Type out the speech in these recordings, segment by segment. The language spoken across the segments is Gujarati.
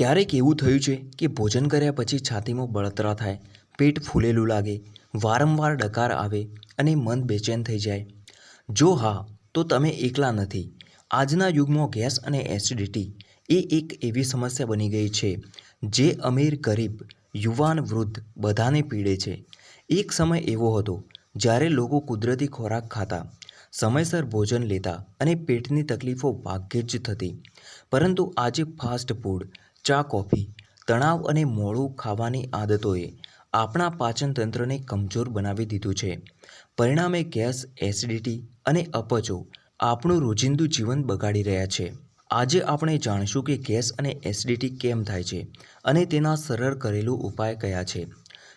ક્યારેક એવું થયું છે કે ભોજન કર્યા પછી છાતીમાં બળતરા થાય, પેટ ફૂલેલું લાગે, વારંવાર ડકાર આવે અને મન બેચેન થઈ જાય. જો હા, તો તમે એકલા નથી. આજના યુગમાં ગેસ અને એસિડિટી એ એક એવી સમસ્યા બની ગઈ છે જે અમીર, ગરીબ, યુવાન, વૃદ્ધ બધાને પીડે છે. એક સમય એવો હતો જ્યારે લોકો કુદરતી ખોરાક ખાતા, સમયસર ભોજન લેતા અને પેટની તકલીફો ભાગ્યે જ થતી. પરંતુ આજે ફાસ્ટ ફૂડ ચા, કોફી, તણાવ અને મોડું ખાવાની આદતોએ આપણા પાચનતંત્રને કમજોર બનાવી દીધું છે. પરિણામે ગેસ, એસિડિટી અને અપચો આપણું રોજિંદુ જીવન બગાડી રહ્યા છે. આજે આપણે જાણીશું કે ગેસ અને એસિડિટી કેમ થાય છે અને તેના સરળ કરેલું ઉપાય કયા છે.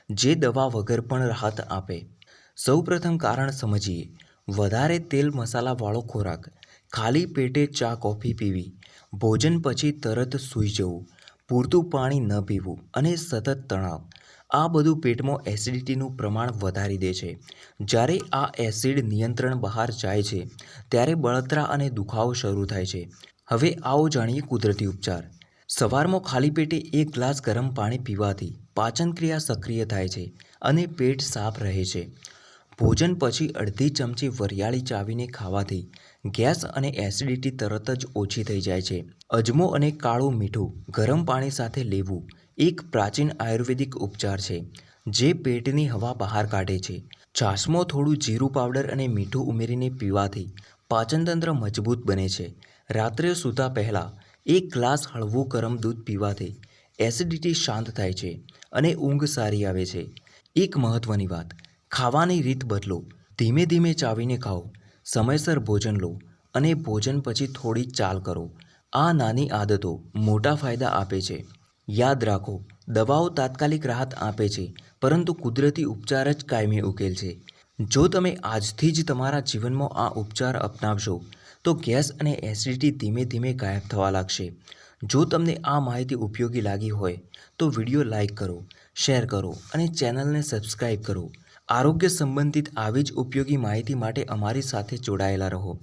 જે દવા વગર પણ રાહત આપે. સૌપ્રથમ કારણ સમજીએ. વધારે તેલ મસાલાવાળો ખોરાક ખાલી પેટે ચા કોફી પીવી, ભોજન પછી તરત સૂઈ જવું, પૂરતું પાણી ન પીવું અને સતત તણાવ. આ બધું પેટમાં એસિડિટીનું પ્રમાણ વધારી દે છે. જ્યારે આ એસિડ નિયંત્રણ બહાર જાય છે, ત્યારે બળતરા અને દુખાવો શરૂ થાય છે. હવે આવો જાણીએ કુદરતી ઉપચાર. સવારમાં ખાલી પેટે એક ગ્લાસ ગરમ પાણી પીવાથી પાચનક્રિયા સક્રિય થાય છે અને પેટ સાફ રહે છે. ભોજન પછી અડધી ચમચી વરિયાળી ચાવીને ખાવાથી ગેસ અને એસિડિટી તરત જ ઓછી થઈ જાય છે. અજમો અને કાળું મીઠું ગરમ પાણી સાથે લેવું એક પ્રાચીન આયુર્વેદિક ઉપચાર છે, જે પેટની હવા બહાર કાઢે છે. છાશમાં થોડું જીરું પાવડર અને મીઠું ઉમેરીને પીવાથી પાચનતંત્ર મજબૂત બને છે. રાત્રે સૂતા પહેલાં એક ગ્લાસ હળવું ગરમ દૂધ પીવાથી એસિડિટી શાંત થાય છે અને ઊંઘ સારી આવે છે. એક મહત્ત્વની વાત ખાવાની રીત બદલો. ધીમે ધીમે ચાવીને ખાઓ. સમયસર ભોજન લો અને ભોજન પછી થોડી ચાલ કરો. આ નાની આદતો મોટા ફાયદા આપે છે. યાદ રાખો, દવાઓ તાત્કાલિક રાહત આપે છે, પરંતુ કુદરતી ઉપચાર જ કાયમી ઉકેલ છે. જો તમે આજથી જ તમારા જીવનમાં આ ઉપચાર અપનાવશો, તો ગેસ અને એસિડિટી ધીમે ધીમે ગાયબ થવા લાગશે. જો તમને આ માહિતી ઉપયોગી લાગી હોય, તો વીડિયો લાઈક કરો, શેર કરો અને ચેનલને સબસ્ક્રાઈબ કરો. આરોગ્ય સંબંધિત આવી જ ઉપયોગી માહિતી માટે અમારી સાથે જોડાયેલા રહો.